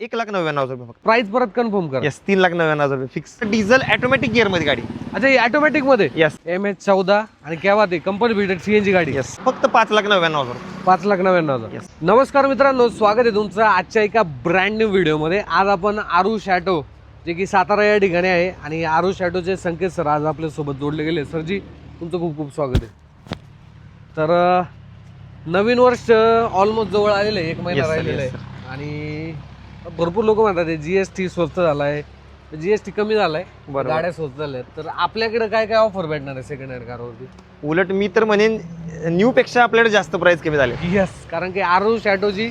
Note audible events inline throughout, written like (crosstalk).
एक लाख नव्याण्णव हजार रुपये फक्त. प्राइस परत कन्फर्म करा. येस तीन लाख नव्याण्णव हजार रुपये फिक्स डिझेल ऑटोमॅटिक गिअरमध्ये गाडी. अच्छा ही ऑटोमॅटिकमध्ये? येस एम एच चौदा आणि केव्हा ते कंपनी बिल्डेड सीएनजी गाडी. येस फक्त पाच लाख नव्याण्णव हजार रुपये. पाच लाख नव्याण्णव हजार. Yes. नमस्कार मित्रांनो स्वागत आहे तुमचं आजच्या एका ब्रँड न्यू व्हिडिओमध्ये आज आपण आरू शॅटो जे की सातारा या ठिकाणी आहे आणि आरू शॅटोचे संकेत सर आज आपल्यासोबत जोडले गेले सरजी तुमचं खूप खूप स्वागत आहे. तर अं, नवीन वर्ष ऑलमोस्ट जवळ आलेलं आहे एक महिना sir, राहिलेला yes, आहे आणि भरपूर लोक म्हणतात जी एस टी स्वस्त झाला आहे जी एस टी कमी झालाय. बरोबर. गाड्या स्वस्त झाल्या आहेत. तर आपल्याकडे काय काय ऑफर भेटणार आहे सेकंड हँड कारवरती उलट मी तर म्हणेन न्यू पेक्षा आपल्याकडे जास्त प्राइस कमी झाले यस कारण की आरू शॅटोची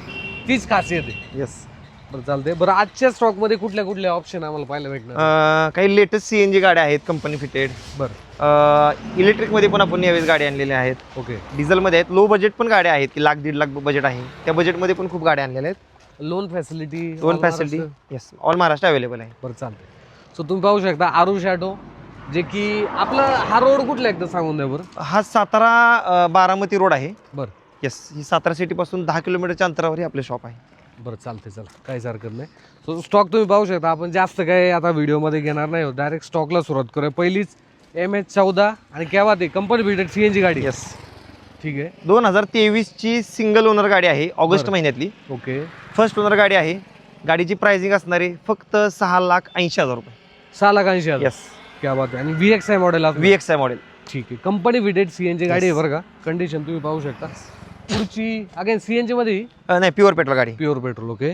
तीच खासियत आहे. येस बरं चालते बरं आजच्या स्टॉकमध्ये कुठल्या कुठल्या ऑप्शन आम्हाला पाहायला भेटणार? काही लेटेस्ट सीएनजी गाड्या आहेत कंपनी फिटेड बरं. इलेक्ट्रिकमध्ये पण आपण यावेळेस गाड्या आणलेल्या आहेत. ओके डिझेल मध्ये आहेत. लो बजेट पण गाड्या आहेत की लाख दीड लाख बजेट आहे. त्या बजेटमध्ये पण खूप गाड्या आणलेल्या आहेत. लोन फॅसिलिटी दोन facility yes all Maharashtra available आहे. बरं चालते सो तुम्ही पाहू शकता आरू शॅटो जे की आपला हा रोड कुठला एकदा सांगून द्या बरं. हा सातारा अं, बारामती रोड आहे. बरं. येस ही सातारा सिटी पासून दहा किलोमीटरच्या अंतरावर हे आपले शॉप आहे. बरं चालते चला काहीच हरकत नाही. सो स्टॉक तुम्ही पाहू शकता. आपण जास्त काही आता व्हिडिओमध्ये घेणार नाही डायरेक्ट स्टॉकला सुरुवात करूया. पहिलीच एम एच चौदा आणि केव्हा ते? Company built C N G गाडी. येस ठीक आहे. दोन हजार तेवीसची सिंगल ओनर गाडी आहे ऑगस्ट. महिन्यातली. ओके. फर्स्ट ओनर गाडी आहे. गाडीची प्राइसिंग असणारी फक्त सहा लाख ऐंशी हजार रुपये. सहा लाख ऐंशी हजार. येस क्या बात आहे. आणि V X I model V X I model ठीक आहे. कंपनी विडेड सीएनजी गाडी आहे. बरं का. कंडिशन तुम्ही पाहू शकता. पुढची अगेन सीएनजी मध्ये नाही प्युअर पेट्रोल गाडी. Pure petrol okay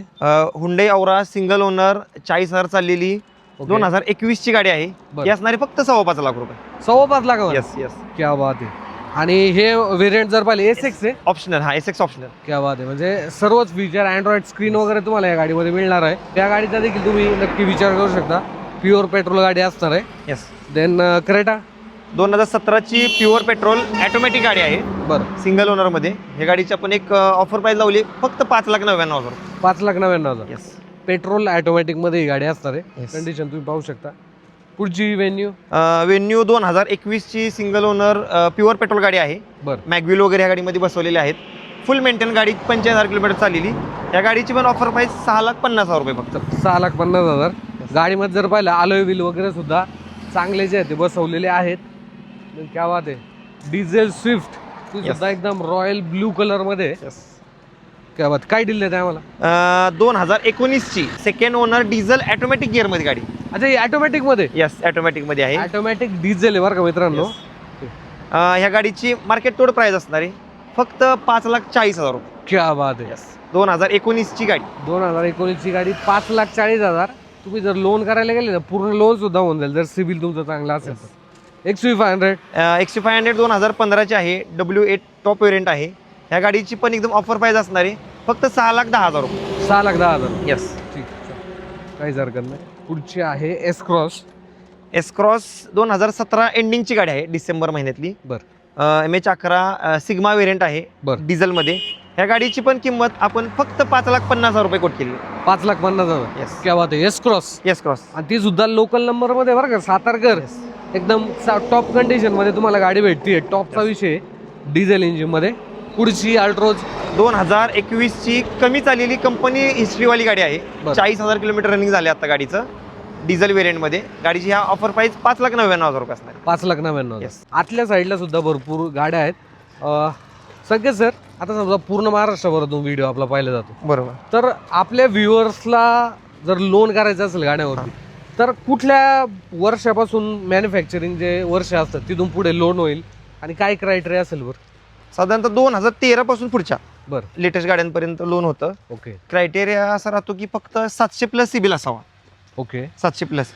Hyundai Aura single owner चाळीस हजार चाललेली. दोन हजार एकवीस ची गाडी आहे. बरं. ही असणारी फक्त सव्वा पाच लाख रुपये. सव्वा पाच लाख येस येस क्या बात आहे. आणि हे व्हेरियंट जर पाहिले एस एक्स आहे. ऑप्शनल हा एस एक्स ऑप्शनल क्या बात आहे. म्हणजे सर्वच फीचर अँड्रॉइड स्क्रीन वगैरे तुम्हाला या गाडीमध्ये मिळणार आहे. त्या गाडीचा देखील तुम्ही नक्की विचार करू शकता. प्युअर पेट्रोल गाडी असणार आहे. येस देन क्रेटा दोन हजार सतराची प्युअर पेट्रोल ऑटोमॅटिक गाडी आहे. बरं. सिंगल ओनरमध्ये. ह्या गाडीची आपण एक ऑफर प्राइस लावली. फक्त पाच लाख नव्याण्णव हजार. पाच लाख नव्याण्णव हजार. येस पेट्रोल ऑटोमॅटिकमध्ये ही गाडी असणार आहे. Yes. कंडिशन तुम्ही पाहू शकता. पुढची व्हेन्यू वेन्यू दोन हजार एकवीसची सिंगल ओनर प्युअर पेट्रोल गाडी आहे. बरं. मॅगविल वगैरे ह्या गाडीमध्ये बसवलेले आहेत. फुल मेंटेन गाडी पंचेचाळीस हजार किलोमीटर चाललेली. या गाडीची पण ऑफर प्राइस सहा लाख पन्नास हजार रुपये फक्त. सहा लाख पन्नास हजार. गाडीमध्ये जर पाहिलं आलोय व्हील वगैरे सुद्धा चांगले जे आहे ते बसवलेले आहेत. क्या बात आहे. डिझेल स्विफ्ट ती. सुद्धा एकदम रॉयल ब्लू कलरमध्ये. आहे. क्या बात. काय डील देते आम्हाला? दोन हजार एकोणीसची सेकंड ओनर डिझेल ऑटोमॅटिक गिअरमध्ये गाडी. अच्छा ही ऑटोमॅटिकमध्ये? येस ऑटोमॅटिकमध्ये आहे. ऑटोमॅटिक डिझेल आहे बरं का मित्रांनो. अं, ह्या गाडीची मार्केट तोड प्राइस असणार आहे. फक्त पाच लाख चाळीस हजार रुपये. क्या बात आहे. दोन हजार एकोणीसची गाडी. दोन हजार एकोणीसची गाडी पाच लाख चाळीस हजार. तुम्ही जर लोन करायला गेले ना पूर्ण लोन सुद्धा होऊन जाईल जर सिबिल तुमचं चांगलं असेल तर. एक्स फाय हंड्रेड एकशे फाय हंड्रेड दोन हजार पंधराची आहे. डब्ल्यू एट टॉप वेरियंट आहे. ह्या गाडीची पण एकदम ऑफर प्राइस असणार आहे. फक्त सहा लाख दहा हजार रुपये. सहा लाख दहा हजार. येस काहीच हरकत नाही. पुढची आहे एस क्रॉस एस क्रॉस दोन हजार सतरा एंडिंगची गाडी आहे डिसेंबर महिन्यातली. बर. एम एच अकरा सिग्मा वेरियंट आहे बर. डिझेलमध्ये ह्या गाडीची पण किंमत आपण फक्त पाच लाख पन्नास हजार रुपये कोट केली. पाच लाख पन्नास हजार. येस क्या बात आहे. एस क्रॉस येस क्रॉस आणि ती सुद्धा लोकल नंबरमध्ये बरं का सातारकर. एकदम टॉप कंडिशनमध्ये तुम्हाला गाडी भेटते टॉपचा विषय डिझेल इंजिनमध्ये. पुढची अल्ट्रोज दोन हजार एकवीसची कमी चाललेली कंपनी हिस्ट्रीवाली गाडी आहे. बरं. चाळीस हजार किलोमीटर रनिंग झाले आता गाडीचं. डिझेल वेरियंटमध्ये गाडीची ह्या ऑफर प्राइस पाच लाख नव्याण्णव हजार रुपये असणार. पाच लाख नव्याण्णव हजार. Yes. आतल्या साईडला सुद्धा भरपूर गाड्या आहेत. अं, संकेत सर आता समजा पूर्ण महाराष्ट्राभरातून व्हिडिओ आपला पाहिला जातो. बरोबर. तर आपल्या व्ह्युअर्सला जर लोन करायचं असेल गाड्यावरती तर कुठल्या वर्षापासून मॅन्युफॅक्चरिंग जे वर्ष असतात तिथून पुढे लोन होईल? आणि काय क्रायटेरिया असेल बरं? साधारणतः दोन हजार तेरा पासून पुढच्या. बरं. लेटेस्ट गाड्यांपर्यंत लोन होतं. ओके. क्रायटेरिया असा राहतो की फक्त सातशे प्लस सिबिल असावा. ओके. सातशे प्लस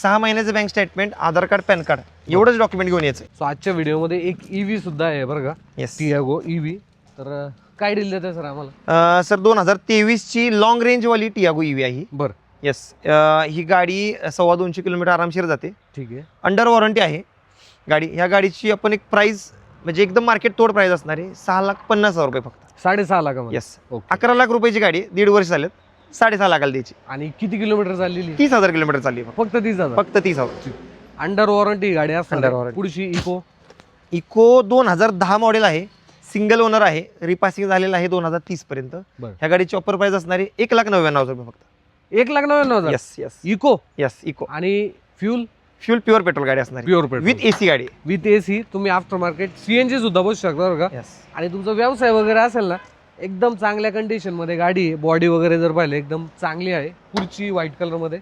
सहा महिन्याचं bank statement Aadhaar card PAN card एवढंच डॉक्युमेंट घेऊन यायचं. सो आजच्या व्हिडिओमध्ये एक ईव्ही सुद्धा आहे बरं का? येस टियागो ईव्ही तर अं, काय डील देते सर आम्हाला? सर दोन हजार तेवीसची लॉंग रेंजवाली टियागो ईव्ही आहे बरं. येस ही गाडी सव्वा दोनशे किलोमीटर आरामशीर जाते. ठीक आहे. अंडर वॉरंटी आहे. गाडी ह्या गाडीची आपण एक प्राइस म्हणजे एकदम मार्केट तोड प्राइस असणार आहे. सहा लाख पन्नास हजार रुपये फक्त. साडेसहा लाखामध्ये? येस ओके अकरा लाख रुपयाची गाडी दीड वर्ष झालेत. साडेसहा लाखाला द्यायची. आणि किती किलोमीटर चाललेली? तीस हजार किलोमीटर चालली फक्त. फक्त तीस हजार? फक्त तीस हजार. अंडर वॉरंटी गाडी Under असणार warranty. पुढची इको इको दोन हजार दहा मॉडेल आहे. सिंगल ओनर आहे. रिपासिंग झालेलं आहे दोन हजार तीस पर्यंत. बरं. ह्या गाडीची ऑफर प्राइस असणारी एक लाख नव्याण्णव हजार रुपये फक्त. एक लाख नव्याण्णव हजार? Yes yes Eeco yes Eeco आणि फ्युल फ्युल प्युअर पेट्रोल गाडी असणार प्युअर पेट्रोल विथ एसी गाडी. विथ ए सी तुम्ही आफ्टर मार्केट सीएनजी सुद्धा बसू शकता बरं का? येस आणि तुमचा व्यवसाय वगैरे असेल ना एकदम चांगल्या कंडिशनमध्ये गाडी आहे. बॉडी वगैरे जर पाहिलं एकदम चांगली आहे. पुढची व्हाईट कलरमध्ये.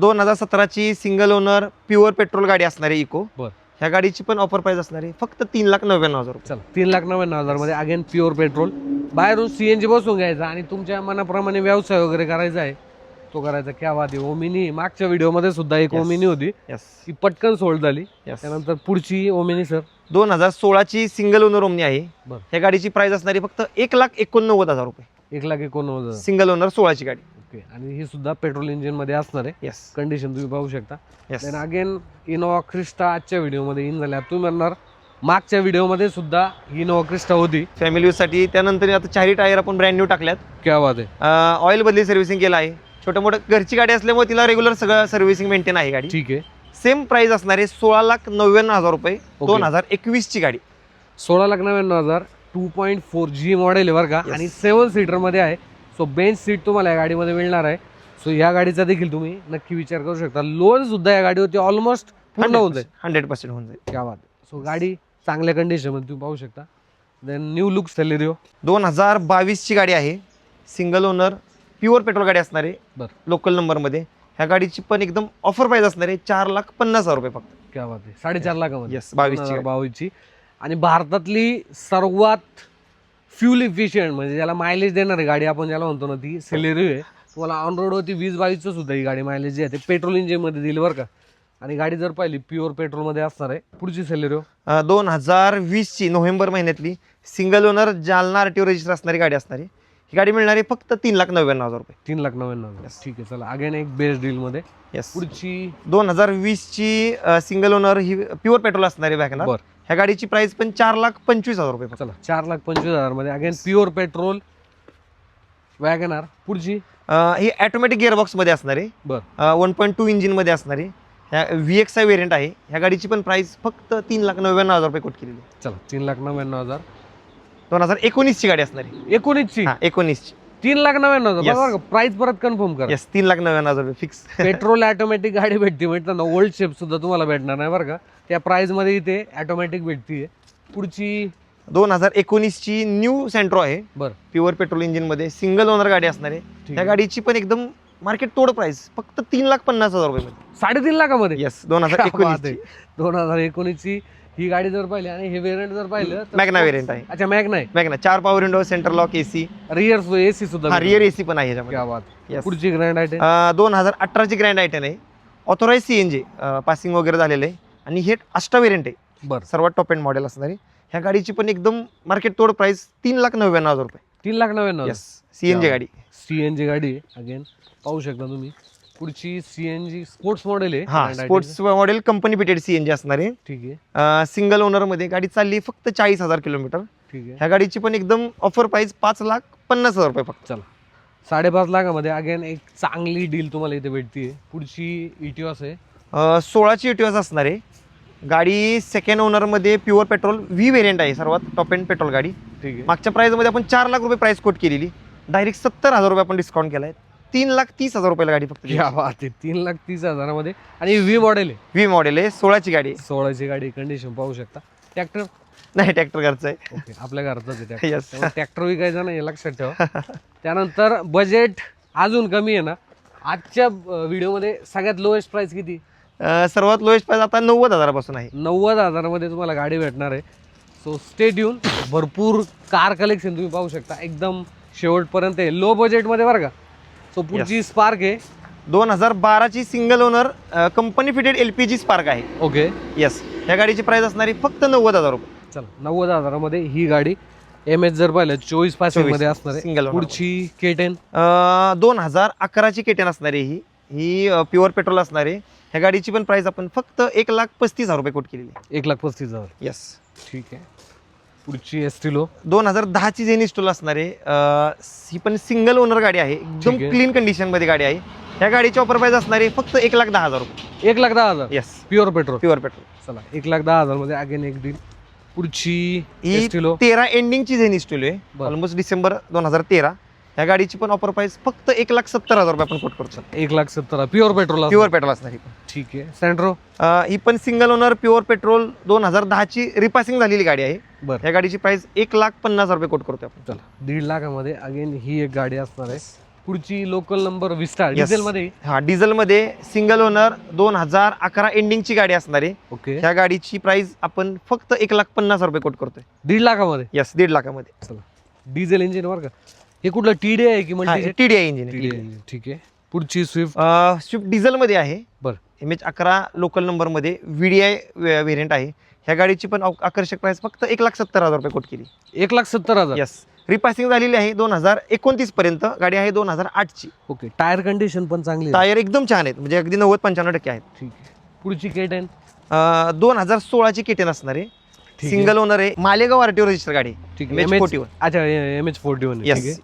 दोन हजार सतराची सिंगल ओनर प्युअर पेट्रोल गाडी असणार आहे इको बर. ह्या गाडीची पण ऑफर प्राइस असणार आहे. फक्त तीन लाख नव्याण्णव हजार रुपये. चला तीन लाख नव्याण्णव हजारमध्ये अगेन प्युअर पेट्रोल बाहेरून सीएनजी बसून घ्यायचा आणि तुमच्या मनाप्रमाणे व्यवसाय वगैरे करायचा आहे. तो करायचा क्या आहे ओमिनी. मागच्या व्हिडिओमध्ये सुद्धा एक Yes. ओमिनी होती. येस ती पटकन सोल्ड झाली. येस त्यानंतर पुढची ओमिनी सर. दोन हजार सोळाची सिंगल ओनर ओमनी आहे. बर. ह्या गाडीची प्राइस असणारी फक्त एक लाख एकोणनव्वद हजार रुपये. एक लाख एकोणनव्वद हजार. सिंगल ओनर सोळाची गाडी. ओके. आणि ही सुद्धा पेट्रोल इंजिनमध्ये असणार आहे. येस कंडिशन तुम्ही पाहू शकता. Yes then again Innova Crysta आजच्या व्हिडिओमध्ये इन झाल्या. तुम्ही म्हणणार मागच्या व्हिडिओमध्ये सुद्धा इनोवा क्रिस्टा होती. फॅमिली साठी त्यानंतर आता चारी टायर आपण ब्रँड न्यू टाकल्यात. क्या बात आहे. ऑइल बदली सर्व्हिसिंग केलं आहे. छोटं मोठं घरची गाडी असल्यामुळे तिला रेग्युलर सगळं सर्व्हिसिंग मेंटेन आहे गाडी. ठीक आहे. सेम प्राइस असणार आहे सोळा लाख नव्याण्णव हजार रुपये दोन हजार एकवीस ची गाडी. सोळा लाख नव्याण्णव हजार two point four G model आहे बरं का. आणि सेवन सीटरमध्ये आहे. सो बेंच सीट तुम्हाला या गाडीमध्ये मिळणार आहे. सो या गाडीचा देखील तुम्ही नक्की विचार करू शकता. लोन सुद्धा या गाडीवरती ऑलमोस्ट पूर्ण होऊन जाईल. हंड्रेड पर्सेंट होऊन जाईल. क्या बात सो गाडी चांगल्या कंडिशनमध्ये तुम्ही पाहू शकता. देन न्यू लुक सेलेरिओ दोन हजार बावीसची गाडी आहे. सिंगल ओनर प्युअर पेट्रोल गाडी असणार आहे बर. लोकल नंबरमध्ये ह्या गाडीची पण एकदम ऑफर प्राइस असणार आहे चार लाख पन्नास हजार रुपये फक्त. क्या बात आहे. साडेचार लाखामध्ये येस बावीसची गाडी. बावीसची. आणि भारतातली सर्वात फ्युल इफिशियंट म्हणजे ज्याला मायलेज देणारी गाडी आपण ज्याला म्हणतो ना ती सेलेरिओ आहे. तुम्हाला ऑन रोडवरती वीस बावीसचं सुद्धा ही गाडी मायलेज जी आहे ते पेट्रोल इंजिनमध्ये दिली बरं का. आणि गाडी जर पाहिली प्युअर पेट्रोलमध्ये असणार आहे पुढची सेलेरिओ दोन हजार वीसची नोव्हेंबर महिन्यातली single owner Jalna R T register असणारी गाडी असणार आहे. ही गाडी मिळणार आहे फक्त तीन लाख नव्याण्णव हजार रुपये. तीन लाख नव्याण्णव हजार. Yes. ठीक आहे चला. अगेन एक बेस्ट डीलमध्ये येस पुढची? दोन हजार वीसची सिंगल ओनर ही प्युअर पेट्रोल असणार वॅगनर बर. ह्या गाडीची प्राइस पण चार लाख पंचवीस हजार रुपये फक्त. चला चार लाख पंचवीस हजारमध्ये अगेन प्युअर पेट्रोल वॅगनार पुढची? अं, ही ऑटोमॅटिक गिअरबॉक्समध्ये असणार. आहे बर वन पॉईंट टू इंजिनमध्ये असणार. आहे ह्या व्ही एक्स आय वेरियंट आहे. ह्या गाडीची पण प्राइस फक्त तीन लाख नव्याण्णव हजार रुपये कोट केलेली आहे. चला तीन लाख नव्याण्णव हजार. दोन हजार एकोणीसची गाडी असणार आहे. एकोणीसची? हा एकोणीसची. तीन लाख नव्याण्णव Yes. हजार प्राइस परत कन्फर्म करा. येस तीन लाख नव्याण्णव हजार रुपये फिक्स पेट्रोल ऑटोमॅटिक गाडी भेटते म्हटलं ना ओल्ड शेप सुद्धा तुम्हाला भेटणार नाही बरं का. त्या प्राइसमध्ये इथे ऑटोमॅटिक भेटते पुढची? दोन हजार एकोणीसची न्यू सेंट्रो आहे. बर. प्युअर पेट्रोल इंजिनमध्ये सिंगल ओनर गाडी असणार आहे. ठीक त्या आहे. गाडीची पण एकदम मार्केट तोड प्राइस फक्त तीन लाख पन्नास हजार रुपये साडेतीन लाखामध्ये? येस दोन हजार क्या बात एकोणीसची. आहे. दोन हजार एकोणीसची ही गाडी जर पाहिली आणि हे वेरियंट जर पाहिलं तर- मॅग्ना वेरियंट आहे. अच्छा मॅग नाही मॅग्ना चार power window center lock AC rear AC सुद्धा हा. रिअर एसी पण आहे Yes. पुढची ग्रँड आयटम अं, दोन हजार अठराची ग्रँड आयटन आहे. Authorize C N G passing वगैरे झालेलं आहे. आणि हे अष्टा वेरियंट आहे. बर. सर्वात टॉप एंड मॉडेल असणार. आहे ह्या गाडीची पण एकदम मार्केट तोड प्राइस तीन लाख नव्याण्णव हजार रुपये. तीन लाख नव्याण्णव सी एन जी गाडी. सीएनजी गाडी अगेन पाहू शकता तुम्ही. पुढची सीएनजी स्पोर्ट्स मॉडेल आहे. हा sports model company fitted C N G असणार आहे. ठीक आहे. सिंगल ओनरमध्ये गाडी चालली फक्त चाळीस हजार किलोमीटर. ठीक आहे. ह्या गाडीची पण एकदम ऑफर प्राइस पाच लाख पन्नास हजार रुपये फक्त. चला. साडेपाच लाखामध्ये अगेन एक चांगली डील तुम्हाला इथे भेटते पुढची इटिओस आहे. अं, सोळाची एटीएस असणार आहे. गाडी सेकंड ओनरमध्ये प्युअर पेट्रोल व्ही व्हेरियंट आहे सर्वात टॉप एंड पेट्रोल गाडी. ठीक आहे. मागच्या प्राइसमध्ये आपण चार लाख रुपये प्राइस कोट केलेली. डायरेक्ट सत्तर हजार रुपये आपण डिस्काउंट केलाय. तीन लाख तीस हजार रुपयाला गाडी फक्त बात आहे. तीन लाख तीस हजारामध्ये. आणि व्ही मॉडेल आहे. व्ही मॉडेल आहे सोळाची गाडी आहे. सोळाची गाडी कंडिशन पाहू शकता. ट्रॅक्टर नाही ट्रॅक्टर घरचं आहे. ओके आपल्या घरातच आहे ट्रॅक्टर विकायचा नाही हे लक्षात ठेवा. त्यानंतर बजेट अजून कमी आहे ना. आजच्या व्हिडिओमध्ये सगळ्यात लोएस्ट प्राइस किती? सर्वात लोएस्ट प्राइस आता नव्वद हजारापासून आहे. नव्वद हजारामध्ये तुम्हाला गाडी भेटणार आहे. सो स्टेट येऊन भरपूर कार कलेक्शन तुम्ही पाहू शकता. एकदम शेवटपर्यंत आहे. लो बजेटमध्ये बरं का. सो पुढची स्पार्क आहे. दोन हजार बाराची single owner company fitted L P G Spark आहे. ओके. येस ह्या गाडीची प्राइस असणारी फक्त नव्वद हजार रुपये. चला नव्वद हजारामध्ये ही गाडी एम एच जर पाहिलं चोवीस पासिंगमध्ये असणार आहे. सिंगल पुढची के टेन दोन हजार अकराची केटेन असणार आहे ही ही प्युअर पेट्रोल असणार. आहे ह्या गाडीची पण प्राइस आपण फक्त एक लाख पस्तीस हजार रुपये कोट केलेली आहे. एक लाख पस्तीस हजार. येस ठीक आहे. पुढची एस टी लो दोन हजार दहाची जेन इन्स्टॉल असणार आहे ही पण सिंगल ओनर गाडी आहे. एकदम. क्लीन कंडिशनमध्ये गाडी आहे. ह्या गाडीची ऑफर प्राइस असणार आहे फक्त एक लाख दहा हजार रुपये. एक लाख दहा हजार? Yes pure petrol pure petrol चला एक लाख दहा हजारमध्ये अगेन एक डील पुढची एस्टिलो तेरा एंडिंगची झेन इस्टोलो आहे. ऑलमोस्ट डिसेंबर दोन हजार तेरा. ह्या गाडीची पण ऑफर प्राइस फक्त एक लाख सत्तर हजार रुपये आपण कोट करतो एक लाख सत्तर प्युअर पेट्रोल प्युअर पेट्रोल असणार ही पण. ठीक आहे. सँड्रो अं, ही पण सिंगल ओनर प्युअर पेट्रोल दोन हजार दहाची रिपासिंग झालेली गाडी आहे. बरं. ह्या गाडीची प्राइस एक लाख पन्नास हजार रुपये कोट करतो आपण. चला. दीड लाखामध्ये अगेन ही एक गाडी असणार आहे. पुढची local number Vista Yes. Diesel मध्ये हा डिझेलमध्ये सिंगल ओनर दोन हजार अकरा एंडिंगची गाडी असणार आहे. ओके. ह्या गाडीची प्राइस आपण फक्त एक लाख पन्नास हजार रुपये कोट करतोय. दीड लाखामध्ये? यस दीड लाखामध्ये. चला. डिझेल इंजिन बरं का? हे कुठलं टीडी आहे की म्हणजे टी डी आय इंजिन ठीक आहे. पुढची स्विफ्ट स्विफ्ट डिझेलमध्ये आहे. बरं. एम एच अकरा लोकल नंबरमध्ये व्ही डी आय व्हेरियंट आहे. ह्या गाडीची पण आक- आकर्षक प्राइस फक्त एक लाख सत्तर हजार रुपये कोट केली. एक लाख सत्तर हजार? यस रिपासिंग झालेली आहे दोन हजार एकोणतीस पर्यंत. गाडी आहे दोन हजार आठची. ओके टायर कंडिशन पण चांगली. टायर एकदम छान आहेत. म्हणजे अगदी नव्वद पंच्याण्णव टक्के आहेत. ठीक आहे. पुढची के टेन दोन हजार सोळाची केटेन असणार आहे. सिंगल ओनर आहे. मालेगाव आर टी रजिस्टर गाडी. फोर्टी वन अच्छा एम एच फोर्टी वन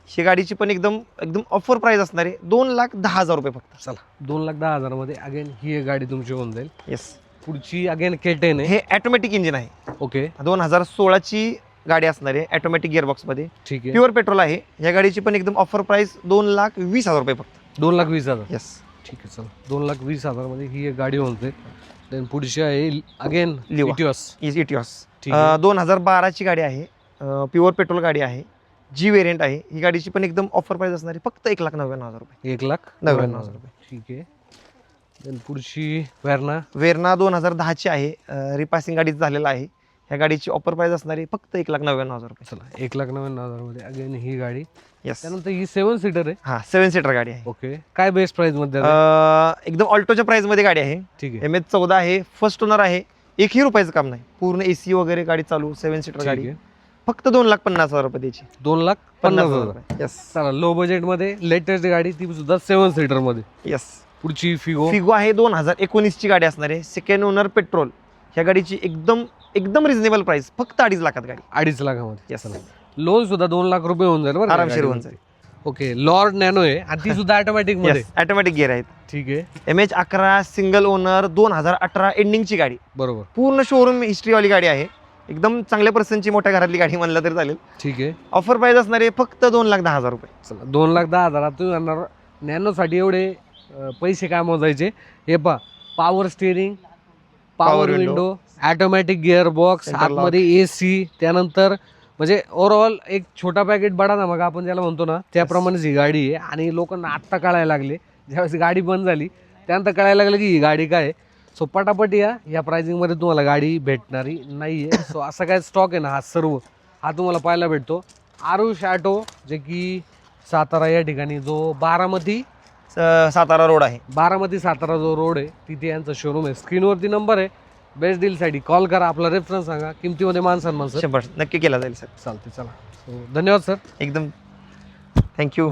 ही गाडीची पण एकदम एकदम ऑफर प्राइस असणार आहे. दोन लाख दहा हजार रुपये फक्त. चला. दोन लाख दहा हजारमध्ये अगेन ही गाडी तुमची होऊन जाईल. येस पुढची अगेन के टेन आहे. हे ऑटोमॅटिक इंजिन आहे. ओके दोन हजार सोळाची गाडी असणार आहे ऑटोमॅटिक गिअरबॉक्समध्ये ठीक आहे. प्युअर पेट्रोल आहे. या गाडीची पण एकदम ऑफर प्राइस दोन लाख वीस हजार रुपये फक्त. दोन लाख वीस हजार. येस ठीक आहे चला. दोन लाख वीस हजारमध्ये ही एक गाडी होऊन जाईल. देन पुढची आहे अगेन. इटिओस इटिऑस ठीक आहे. दोन हजार बाराची गाडी आहे. प्युअर पेट्रोल गाडी आहे. जी वेरियंट आहे. ही गाडीची पण एकदम ऑफर प्राइस असणार आहे. फक्त एक लाख नव्याण्णव हजार रुपये. एक लाख? नव्याण्णव हजार रुपये. ठीक आहे. पुढची वेर्ना? वेरना दोन हजार दहाची आहे. रिपासिंग गाडीच झालेला आहे. ह्या गाडीची ऑफर प्राइस असणार आहे. फक्त एक लाख नव्याण्णव हजार रुपये. चला एक लाख नव्याण्णव हजारमध्ये अगेन ही गाडी. येस त्यानंतर ही सेवन सीटर आहे. हा सेवन सीटर गाडी आहे. ओके काय बेस्ट प्राइसमध्ये? आहे? अं, एकदम ऑल्टोच्या प्राइसमध्ये गाडी आहे. ठीक आहे. एम एच चौदा आहे. फर्स्ट ओनर आहे. एकही रुपयाचं काम नाही. पूर्ण एसी वगैरे गाडी चालू सेवन सीटर गाडी. फक्त दोन लाख पन्नास हजार रुपये द्यायची. दोन लाख पन्नास हजार येस चला लो बजेटमध्ये लेटेस्ट गाडी ती सुद्धा सेवन सीटरमध्ये. येस पुढची फिगो फिगो आहे दोन हजार एकोणीसची गाडी असणार आहे. सेकंड ओनर पेट्रोल ह्या गाडीची एकदम एकदम रिझनेबल प्राइस फक्त अडीच लाखात गाडी. अडीच लाखामध्ये. येस लोन सुद्धा दोन लाख रुपये होऊन जाईल बरं आरामशीर होऊन गाडीमध्ये. ओके लॉर्ड नॅनो आहे आणि ती (laughs) सुद्धा ऑटोमॅटिकमध्ये. ऑटोमॅटिक गिअर आहेत. ठीक आहे. एम एच अकरा सिंगल ओनर दोन हजार अठरा एंडिंगची गाडी. बरोबर. पूर्ण शोरूम हिस्ट्रीवाली गाडी आहे. एकदम चांगल्या पर्सनची मोठ्या घरातली गाडी म्हणलं तरी चालेल. ठीक आहे. ऑफर प्राइस असणार आहे फक्त दोन लाख दहा हजार रुपये. चला दोन लाख दहा हजारात आणणार नॅनोसाठी एवढे अं, पैसे काय मोजायचे? हे पा power steering power Power window, window automatic gear box. आतमध्ये ए सी त्यानंतर म्हणजे ओव्हरऑल एक छोटा पॅकेट बडा ना मग आपण ज्याला म्हणतो ना त्याप्रमाणेच ही गाडी आहे. आणि लोकांना आत्ता कळायला लागले. ज्यावेळेस गाडी बंद झाली त्यानंतर कळायला लागलं की ही गाडी काय आहे. सो पटापट या. या प्राइसिंगमध्ये तुम्हाला गाडी भेटणारी नाही आहे सो असा काय स्टॉक आहे ना हा सर्व. हा तुम्हाला पाहायला भेटतो. आरू शॅटो जे की सातारा या ठिकाणी जो बारामती सातारा रोड आहे. बारामती सातारा जो रोड आहे तिथे यांचा शोरूम आहे. स्क्रीनवरती नंबर आहे. बेस्ट डीलसाठी कॉल करा आपला रेफरन्स सांगा किमतीमध्ये मान सन्मान सर शंभर नक्की केला जाईल सर चालते चला. So, धन्यवाद सर एकदम. थँक्यू